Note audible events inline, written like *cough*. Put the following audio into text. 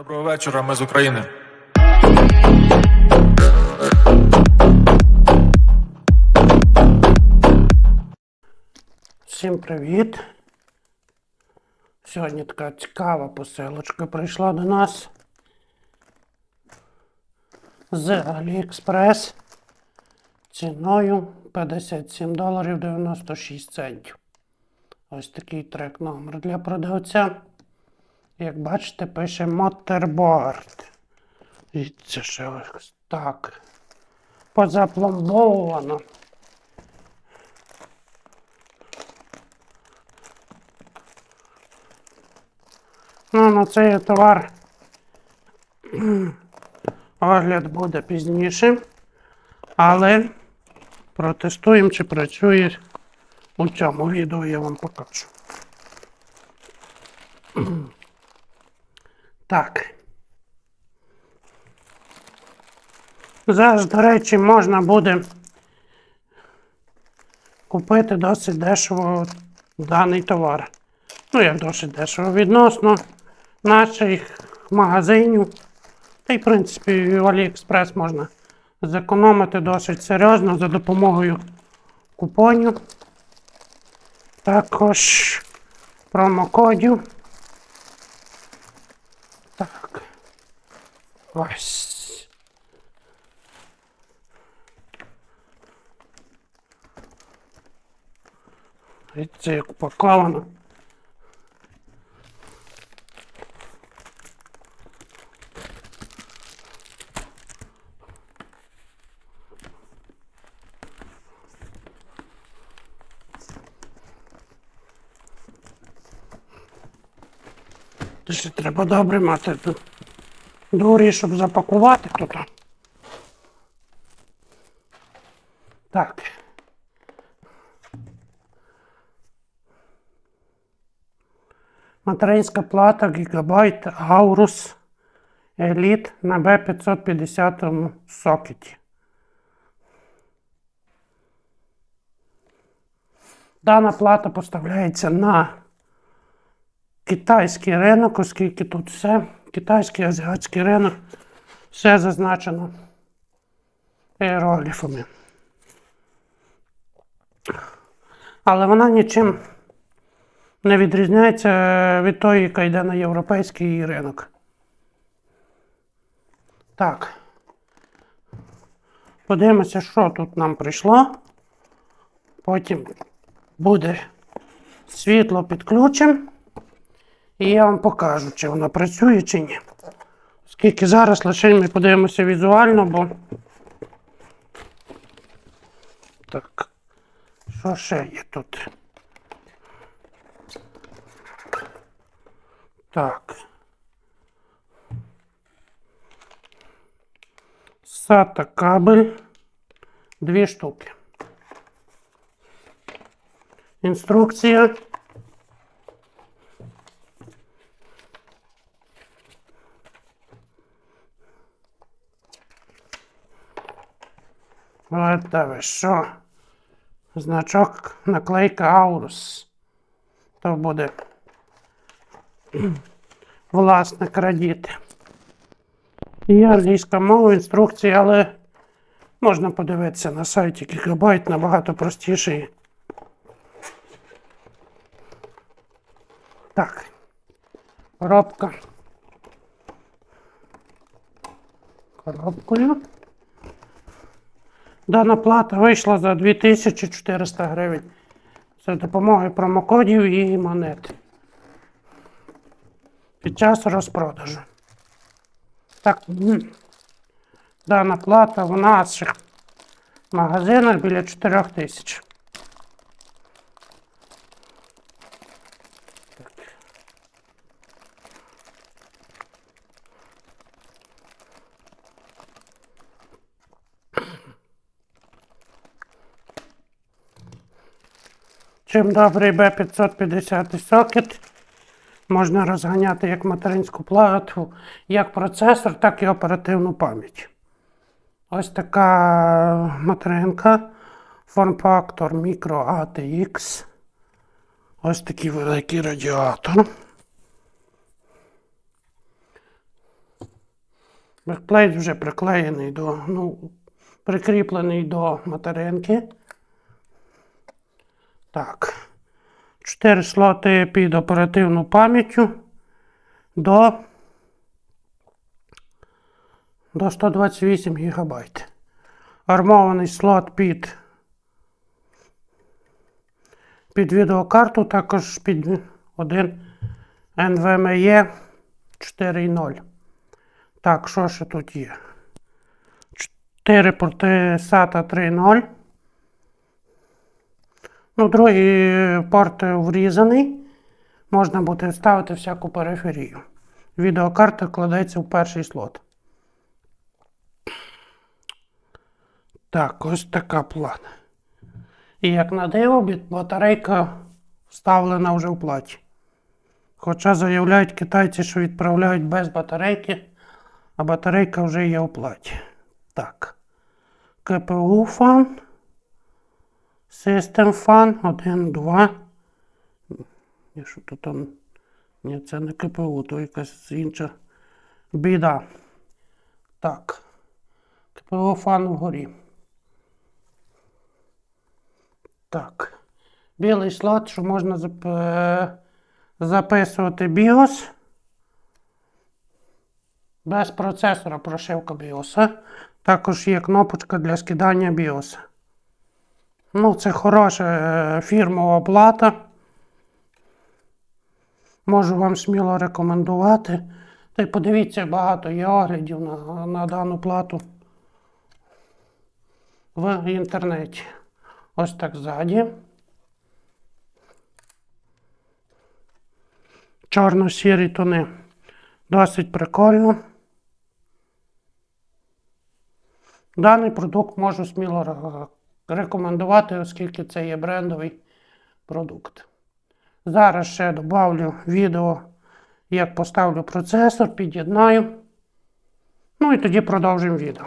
Доброго вечора, ми з України. Всім привіт! Сьогодні така цікава посилочка прийшла до нас з AliExpress ціною 57 доларів 96 центів. Ось такий трек номер для продавця. Як бачите, пише Motorboard. І це ще ось так. Позапломбовано. Ну, на цей товар *clears throat* огляд буде пізніше, але протестуємо, чи працює у цьому відео, я вам покажу. *clears throat* Так. Зараз, до речі, можна буде купити досить дешево даний товар. Ну, як досить дешево відносно наших магазинів. Та й, в принципі, в AliExpress можна зекономити досить серйозно за допомогою купонів. Також промокодів. Так. Ось. І це як упаковано. Ще треба добре мати тут дурі, щоб запакувати тут. Так. Материнська плата Gigabyte Aorus Elite на B550 сокеті. Дана плата поставляється на китайський ринок, оскільки тут все, китайський азіатський ринок, все зазначено іерогліфами. Але вона нічим не відрізняється від тої, яка йде на європейський ринок. Так. Подивимося, що тут нам прийшло. Потім буде світло підключимо. І я вам покажу, чи вона працює, чи ні. Оскільки зараз лише ми подивимося візуально, бо. Так. Що ще є тут? Так. SATA кабель. Дві штуки. Інструкція. От та ви що? Значок наклейка Аурус. То буде *clears throat* власник радіти. І англійська мова, інструкції, але можна подивитися на сайті Gigabyte набагато простіший. Так. Коробка. Коробкою. Дана плата вийшла за 2400 гривень за допомогою промокодів і монет. Під час розпродажу. Так, дана плата в наших магазинах біля 4000. Чим добрий B550 сокет, можна розганяти як материнську плату, як процесор, так і оперативну пам'ять. Ось така материнка. Форм-фактор Micro ATX. Ось такий великий радіатор. Бекплейт вже приклеєний до, ну, прикріплений до материнки. Так. 4 слоти під оперативну пам'яттю до, до 128 ГБ. Армований слот під, під відеокарту, також під один NVMe 4.0. Так, що ще тут є? 4 порти SATA 3.0. Ну, другий порт врізаний. Можна буде вставити всяку периферію. Відеокарта кладеться в перший слот. Так, ось така плата. І як на диво, батарейка вставлена вже в платі. Хоча заявляють китайці, що відправляють без батарейки, а батарейка вже є в платі. Так. КПУ фан. System фан 1, 2. І що тут там? Ні, це не КПУ, то якась інша біда. Так. КПУ фан вгорі. Так. Білий слот, що можна зап... е, записувати BIOS. Без процесора прошивка BIOS. Також є кнопочка для скидання BIOS. Ну, це хороша е, фірмова плата. Можу вам сміло рекомендувати. Та й подивіться, багато є оглядів на, на дану плату в інтернеті. Ось так ззаді. Чорно-сірі тони. Досить прикольно. Даний продукт можу сміло ре- рекомендувати, оскільки це є брендовий продукт. Зараз ще додавлю відео, як поставлю процесор, під'єднаю. Ну і тоді продовжимо відео.